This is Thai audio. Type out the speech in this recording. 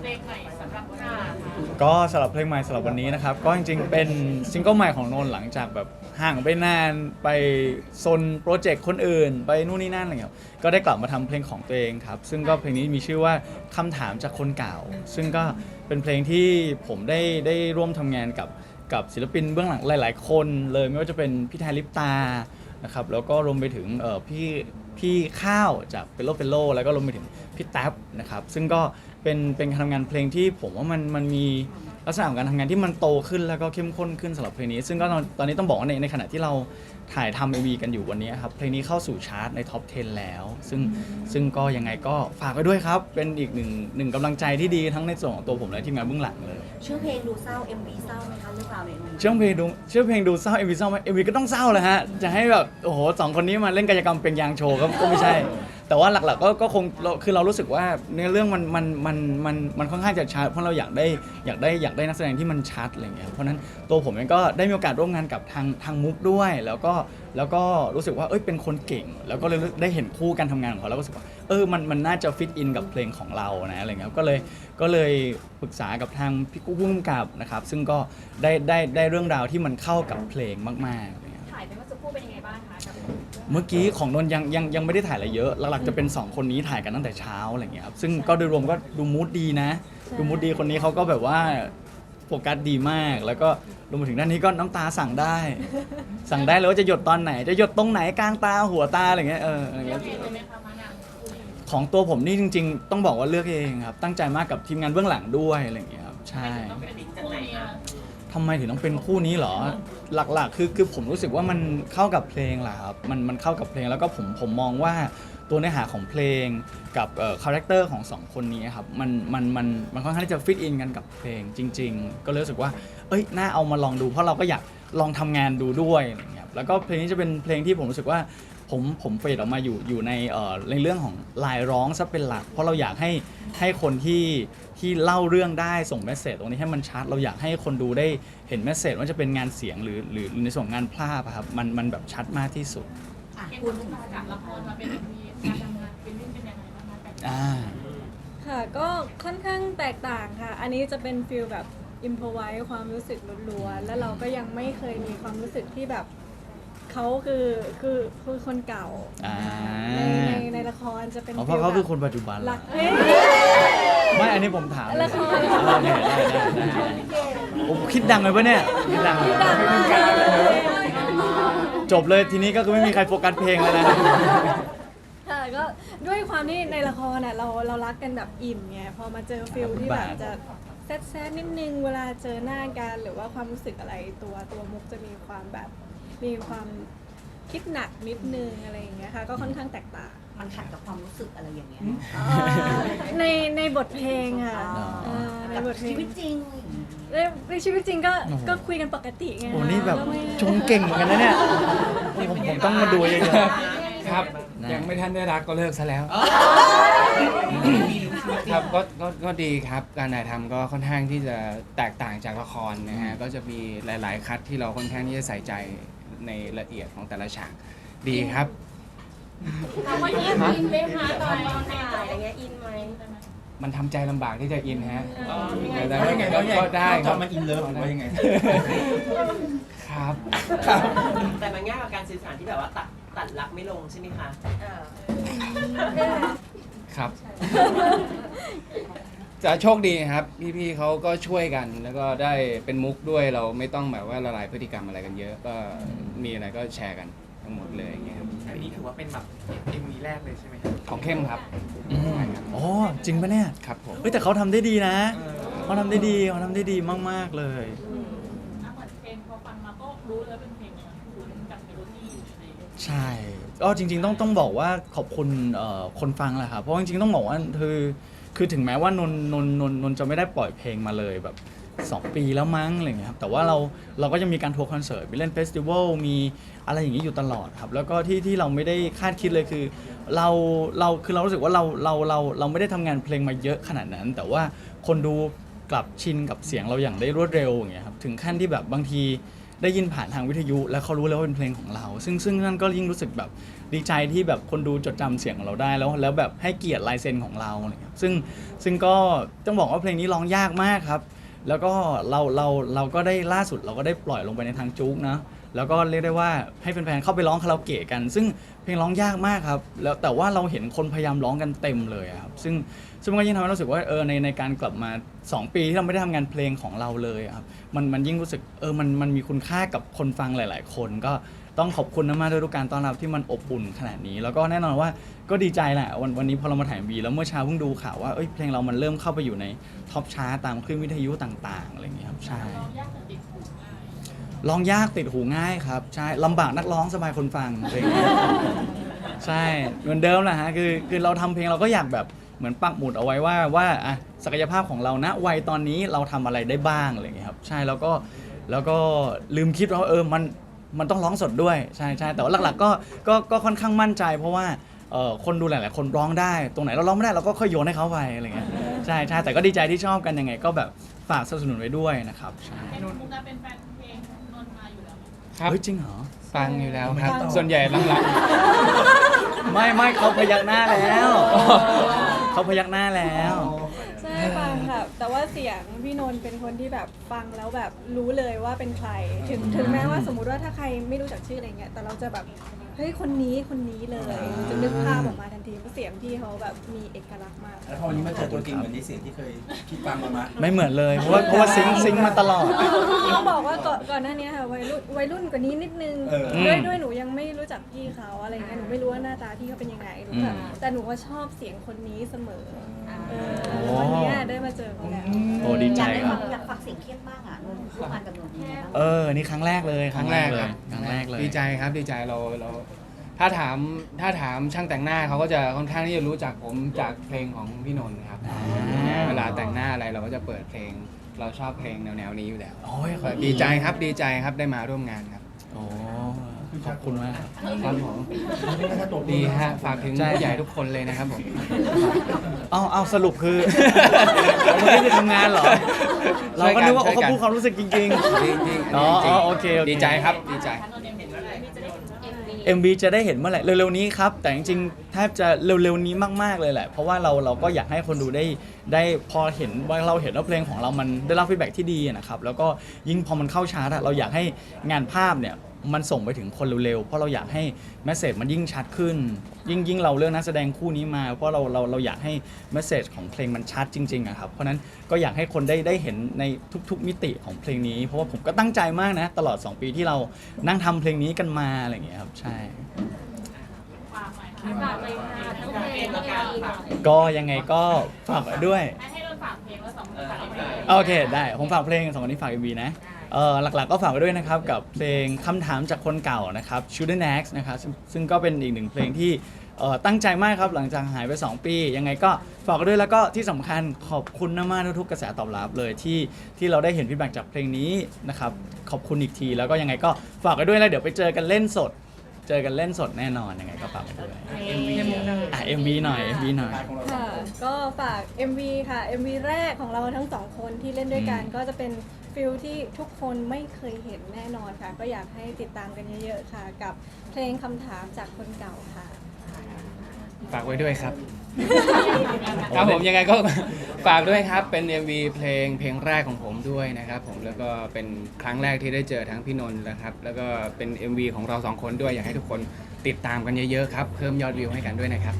เพลงใหม่สำหรับหน้าก็สำหรับเพลงใหม่สำหรับวันนี้นะครับ ก็จริงๆ เป็นซิงเกิลใหม่ของนนท์หลังจากแบบห่างไปนานไปซนโปรเจกต์คนอื่น ไปนู่นนี่นั่นอะไรเงี้ยก็ได้กลับมาทำเพลงของตัวเองครับ ซึ่งก็เพลงนี้มีชื่อว่าคำถามจากคนเก่า ซึ่งก็เป็นเพลงที่ผมได้ได้ร่วมทำงานกับกับศิลปินเบื้องหลังหลาย ๆ คนเลยไม่ว่าจะเป็นพี่แทนลิปตานะครับแล้วก็รวมไปถึงเอ่อพี่พี่ข้าวจากเปโลเปโลแล้วก็รวมไปถึงพี่แท็บนะครับซึ่งก็ เป็นเป็นการทำงานเพลงที่ผมว่ามันมันมีลักษณะของการทำงานที่มันโตขึ้นแล้วก็เข้มข้นขึ้นสำหรับเพลงนี้ ซึ่งก็ตอนตอนนี้ต้องบอกว่าในในขณะที่เราถ่ายทำ MV กันอยู่วันนี้ครับเพลงนี้เข้าสู่ชาร์ตในท็อป 10 แล้ว ซึ่งซึ่งก็ยังไงก็ฝากไว้ด้วยครับ เป็นอีกหนึ่งหนึ่งกำลังใจที่ดีทั้งในส่วนของตัวผมและทีมงานเบื้องหลังเลย ชื่อเพลงดูเศร้า MV เศร้าไหมคะเรื่องราวใน MV เชื่อเพลงดูเชื่อเพลงดูเศร้า MV เศร้าไหม MV ก็ต้องเศร้าแหละฮะจะให้แบบโอ้โหสองคนนี้มาเล่นกายกรรมเป็นยางโชว์ก็ก็ไม่ใช่ แต่ว่าหลักๆก็ก็คงเราคือเรารู้สึกว่าเนื้อเรื่องมันมันมันมันมันค่อนข้างจะชัดเพราะเราอยากได้อยากได้อยากได้นักแสดงที่มันชัดอะไรเงี้ยเพราะฉะนั้นตัวผมเองก็ได้มีโอกาสร่วมงานกับทางทางมุกด้วย แล้วก็แล้วก็รู้สึกว่าเอ้ยเป็นคนเก่ง แล้วก็เลยได้เห็นคู่การทำงานของเขาแล้วก็รู้สึกว่าเออมันมันน่าจะฟิตอินกับเพลงของเรานะอะไรเงี้ยก็เลยก็เลยปรึกษากับทางพี่กู้พุ่มกับนะครับซึ่งก็ได้ได้ได้เรื่องราวที่มันเข้ากับเพลงมากๆ เมื่อกี้ของนนท์ยังยังยังไม่ได้ถ่ายอะไรเยอะ หลักๆจะเป็น 2 คนนี้ถ่ายกันตั้งแต่เช้าอะไรเงี้ยครับซึ่งก็โดยรวมก็ดูมูดดีนะ ดูมูดดีคนนี้เขาก็แบบว่าโฟกัสดีมาก แล้วก็รวมไปถึงด้านนี้ก็น้ำตาสั่งได้ สั่งได้เลยว่าจะหยดตอนไหน จะหยดตรงไหนกลางตาหัวตาอะไรเงี้ยเอออะไรเลือเงี้กยเองเลยไหมคะมานังของตัวผมนี่จริง ๆ ต้องบอกว่าเลือกเองครับ ตั้งใจมากกับทีมงานเบื้องหลังด้วยอะไรเงี้ยครับใช่ ต้องเป็นคู่นี้อะ ทำไมถึงต้องเป็นคู่นี้เหรอ หลักๆ คือคือผมรู้สึกว่ามันเข้ากับเพลงแหละครับมันมันเข้ากับเพลงแล้วก็ผมผมมองว่าตัวเนื้อหาของเพลงกับคาแรคเตอร์ของสองคนนี้ครับมันมันมันมันค่อนข้างที่จะฟิตอินกันกับเพลงจริง ๆ ก็เลยรู้สึกว่า เอ้ยน่าเอามาลองดู เพราะเราก็อยากลองทำงานดูด้วยอะไรเงี้ยแล้วก็เพลงนี้จะเป็นเพลงที่ผมรู้สึกว่าผมผมเฟดออกมาอยู่อยู่ในเอ่อในเรื่องของลายร้องซะเป็นหลัก เพราะเราอยากให้ให้คนที่ ที่เล่าเรื่องได้ส่งเมสเซจตรงนี้ให้มันชัด เราอยากให้คนดูได้เห็นเมสเซจว่าจะเป็นงานเสียงหรือหรือในส่วนของงานภาพอะครับมันมันแบบชัดมากที่สุดอะเห็นพูดคุณถึงมาจากละครมาเป็นมีการทำงานเป็นวิ่งเป็นยังไงบ้างคะแต่อ่า ค่ะก็ค่อนข้างแตกต่างค่ะ อันนี้จะเป็นฟิลแบบอิมพอไว้ความรู้สึกล้วนๆแล้วเราก็ยังไม่เคยมีความรู้สึกที่แบบเขาคือคือคือคนเก่าอ่า ในในในละครจะเป็นอ๋อเพราะเขาคือคนปัจจุบันหเหรลัอกเอ้ย ไม่อันนี้ผมถามละครโอเคได้ได้ได้ผมคิดดังเลยปะเนี่ยคิดดังเลยดังมากเลยจบเลยทีนี้ก็คือไม่มีใครโฟกัสเพลงแล้วนะ ค่ะก็ด้วยความที่ในละครน่ะเราเรารักกันแบบอิ่มไงพอมาเจอฟิลที่แบบจะแซดแซดนิดนึงเวลาเจอหน้ากันหรือว่าความรู้สึกอะไรตัวตัวมุกจะมีความแบบมีความคิดหนักนิดนึงอะไรอย่างเงี้ยค่ะก็ค่อนข้างแตกต่าง มันขัดกับความรู้สึกอะไรอย่างเงี้ยอ่าในในบทเพลงอะอ๋ออ่าในกับบทเพลชีงวิตจริงในในชีวิตจริงก็โอ้โห ก็คุยกันปกติไงโอ้คะนี่แบบก็ไม่ชงเก่งเหมือนกันนะเนี่ยผมผมต้องมาดูเยอะครับ นะ ยังไม่ทันได้รักก็เลิกซะแล้ว ครับก็ก็ก็ดีครับการถ่ายทำก็ค่อนข้างที่จะแตกต่างจากละครนะฮะก็จะมีหลาย ๆ คัดที่เราค่อนข้างที่จะใส่ใจในละเอียดของแต่ละฉากดีครับ ถามว่าอินอินไหมคะตอนถ่ายอะไรเงี้ยอินไหม มันทำใจลำบากที่จะอินฮะอ๋อ แต่แล้วยังไงแล้วยังไงก็ได้คตรัอบนมันอินเลิฟหรือว่ายังไงครับ แต่มันง่ายกว่าการสื่อสารที่แบบว่าตัดตัดรักไม่ลงใช่ไหมคะครับ จะโชคดีครับ พี่ๆเขาก็ช่วยกัน แล้วก็ได้เป็นมุกด้วยเราไม่ต้องแบบว่าละลายพฤติกรรมอะไรกันเยอะ ก็มีอะไรก็แชร์กันทั้งหมดเลยอย่างเงี้ยครับอั นี้ถือว่าเป็นแบบเอ็มวีแรกเลยใช่ไหมครับของเข้มครับอ๋อจริงปะเนี่ยครับผมเอ้แต่เขาทำได้ดีนะเขาทำได้ดีเขาทำได้ดีมาก ๆ เลยมากเลงอะไกับรองใช่ก็จริง ๆ ต้องต้องบอกว่าขอบคุณคนฟังแหละครับเพราะจริงๆต้องบอกว่าคือคือถึงแม้ว่านนนนนนจะไม่ได้ปล่อยเพลงมาเลยแบบ 2 ปีแล้วมั้งอะไรเงี้ยครับแต่ว่าเราเราก็จะมีการทัวร์คอนเสิร์ตไปเล่นเฟสติวัลมีอะไรอย่างนี้อยู่ตลอดครับแล้วก็ที่ที่เราไม่ได้คาดคิดเลยคือ เราเราคือเรารู้สึกว่าเราเราเราเราไม่ได้ทำงานเพลงมาเยอะขนาดนั้น แต่ว่าคนดูกลับชินกับเสียงเราอย่างได้รวดเร็วอย่างเงี้ยครับถึงขั้นที่แบบบางทีได้ยินผ่านทางวิทยุ แล้วเขารู้แล้วว่าเป็นเพลงของเรา ซึ่งซึ่งนั่นก็ยิ่งรู้สึกแบบดีใจที่แบบคนดูจดจำเสียงของเราได้แล้ว แล้วแบบให้เกียรติลายเซ็นของเราอะไรเงี้ยซึ่งซึ่งก็ต้องบอกว่าเพลงนี้ร้องยากมากครับ แล้วก็เราเราเราก็ได้ล่าสุดเราก็ได้ปล่อยลงไปในทางจุกนะแล้วก็เรียกได้ว่าให้แฟนๆเข้าไปร้องคาราโอเกะกัน ซึ่งเพลงร้องยากมากครับแล้วแต่ว่าเราเห็นคนพยายามร้องกันเต็มเลยครับ ซึ่งซึ่งมันก็ยิ่งทำให้เรารู้สึกว่าเออในในการกลับมา 2 ปีที่เราไม่ได้ทำงานเพลงของเราเลยครับมันมันยิ่งรู้สึกเออมันมันมีคุณค่ากับคนฟังหลาย ๆ คนก็ ต้องขอบคุณมากๆด้วยทุกการต้อนรับที่มันอบอุ่นขนาดนี้ แล้วก็แน่นอนว่าก็ดีใจแหละวันวันนี้พอเรามาถ่ายบีแล้วเมื่อเช้าเพิ่งดูข่าวว่าเอ้ยเพลงเรามันเริ่มเข้าไปอยู่ในท็อปชาร์ตตามคลื่นวิทยุต่างๆอะไรอย่างเงี้ยครับใช่ร้องยากติดหูง่ายครับใช่ลำบากนักร้องสบายคนฟังอะไรอย่างนี้ใช่เหมือนเดิมแหละฮะคือคือเราทำเพลงเราก็อยากแบบเหมือนปักหมุดเอาไว้ว่าว่าอะศักยภาพของเราณวัยตอนนี้เราทำอะไรได้บ้างอะไรอย่างเงี้ยครับใช่แล้วก็แล้วก็ลืมคิดว่าเออมัน มันต้องร้องสดด้วยใช่ใช่แต่ว่าหลักๆก็ก็ก็ค่อนข้างมั่นใจ เพราะว่าเอ่อคนดูหลายๆคนร้องได้ ตรงไหนเราร้องไม่ได้เราก็ค่อยโยนให้เขาไปอะไรเงี้ยใช่ใช่แต่ก็ดีใจที่ชอบกันยังไง ก็แบบฝากสนับสนุนไว้ด้วยนะครับใช่เป็นมุกดาเป็นแฟนเพลงนนท์มาอยู่แล้วครับ เฮ้ยจริงเหรอ ฟังอยู่แล้วครับส่วนใหญ่หลังไม่ไม่เขาพยักหน้าแล้ว เขาพยักหน้าแล้ว ใช่ฟังค่ะ แต่ว่าเสียงพี่นนท์เป็นคนที่แบบฟังแล้วแบบรู้เลยว่าเป็นใคร ถึงถึงแม้ว่าสมมุติว่าถ้าใครไม่รู้จักชื่ออะไรเงี้ย แต่เราจะแบบเฮ้ยคนนี้คนนี้เลย จะนึกภาพออกมาทันทีเพราะเสียงพี่เขาแบบมีเอกลักษณ์มาก แล้วพอวันนี้มาเจอตัวจริงเหมือนในเสียงที่เคยคิดฟังมามาไม่เหมือนเลยเพราะว่าเพราะว่าซิงค์ซิงค์มาตลอด เขาบอกว่าก่อนก่อนหน้านี้ค่ะวัยรุ่นวัยรุ่นกว่านี้นิดนึงเออ ด้วยด้วยหนูยังไม่รู้จักพี่เขาอะไรเงี้ยหนูไม่รู้ว่าหน้าตาพี่เขาเป็นยังไงหนูแบบอืมแต่หนูก็ชอบเสียงคนนี้เสมอ เออโอ้ ฟัรับงอยากฟังเสียงเข้มบ้างอะนนท์ร่วมงานกับนนท์ยังไงบ้างเออ นี่ครั้งแรกเลยๆครั้งแรกเลคยรับ ครั้งแรกเลยดีใจครับดีใจเราเรา ถ้าถามถ้าถามช่างแต่งหน้าเขาก็จะค่อนข้างที่จะรู้จักผมจากเพลงของพี่นนท์ครับอ่าเวลาแต่งหน้าอะไรเราก็จะเปิดเพลง เราชอบเพลงแนวๆนี้อยู่แล้วโอ้ยขอบคุณดีใจครับดีใจครับได้มาร่วมงานครับ โอ้ ขอบคุณมากครับผมดีฮะฝากถึงใช่ผู้ใหญ่ทุกคนเลยนะครับผมเอาเอาสรุปคือเราไม่ได้ทำงานเหรอ เราก็นึกว่าช่วยกันเขาพูดความรู้สึกจริงจริงๆอ๋อจริงอ๋ๆอโอเคโอเค ดีใจครับดีใจนนท์เห็นว่าอะไรมีจะได้เห็นเอ็มวีๆ MV จะได้เห็นเมื่อไหร่เร็วๆนี้ครับ แต่จริงๆแทบจะเร็วๆนี้มากๆเลยแหละ เพราะว่าเราเราก็อยากให้คนดูได้ได้พอเห็นว่าเราเห็นว่าเพลงของเรามันได้รับฟีดแบ็กที่ดีนะครับ แล้วก็ยิ่งพอมันเข้าชาร์ตอะเราอยากให้งานภาพเนี่ย มันส่งไปถึงคนเร็วๆ เพราะเราอยากให้แมสเซจมันยิ่งชัดขึ้น ยิ่งยิ่งเราเลือกนักแสดงคู่นี้มา เพราะเราเราเราอยากให้แมสเซจของเพลงมันชัดจริงๆอะครับ เพราะฉะนั้นก็อยากให้คนได้ได้เห็นในทุกๆมิติของเพลงนี้ เพราะว่าผมก็ตั้งใจมากนะ ตลอด 2 ปีที่เรานั่งทำเพลงนี้กันมาอะไรอย่างเงี้ยครับ ใช่ ฝากหน่อยค่ะฝากเลยค่ะทั้งเพลงแล้วก็ฝากก็ยังไงก็ฝากไว้ด้วย ให้ให้เราฝากเพลงแล้วสองคนฝากเพลง โอเค ได้ ผมฝากเพลงสองคนนี้ฝาก MV นะ เออหลักๆก็ฝากไว้ด้วยนะครับ กับเพลงคำถามจากคนเก่านะครับ Shooting X นะครับซึ่งซึ่งก็เป็นอีกหนึ่งเพลงที่เอ่อตั้งใจมากครับ หลังจากหายไป 2 ปี ยังไงก็ฝากไว้ด้วยแล้วก็ที่สำคัญขอบคุณมากๆทุกๆกระแสตอบรับเลยที่ที่เราได้เห็นฟีดแบ็กจากเพลงนี้นะครับขอบคุณอีกทีแล้วก็ยังไงก็ฝากไว้ด้วยแล้วเดี๋ยวไปเจอกันเล่นสด เจอกันเล่นสดแน่นอนยังไงก็ฝากไว้ด้วยอะ MV หน่อย MV หน่อย ค่ะก็ฝาก MV ค่ะ MV แรกของเราทั้งสองคนที่เล่นด้วยกันอืมก็จะเป็น ฟิลที่ทุกคนไม่เคยเห็นแน่นอนค่ะ ก็อยากให้ติดตามกันเยอะๆค่ะ กับเพลงคำถามจากคนเก่าค่ะ ฝากไว้ด้วยครับ ครับผมยังไงก็ ฝากด้วยครับ เป็น MV เพลงเพลงแรกของผมด้วยนะครับผมแล้วก็เป็นครั้งแรกที่ได้เจอทั้งพี่นนท์นะครับ แล้วก็เป็น MV ของเราสองคนด้วยอยากให้ทุกคนติดตามกันเยอะๆครับ เพิ่มยอดวิวให้กันด้วยนะครับ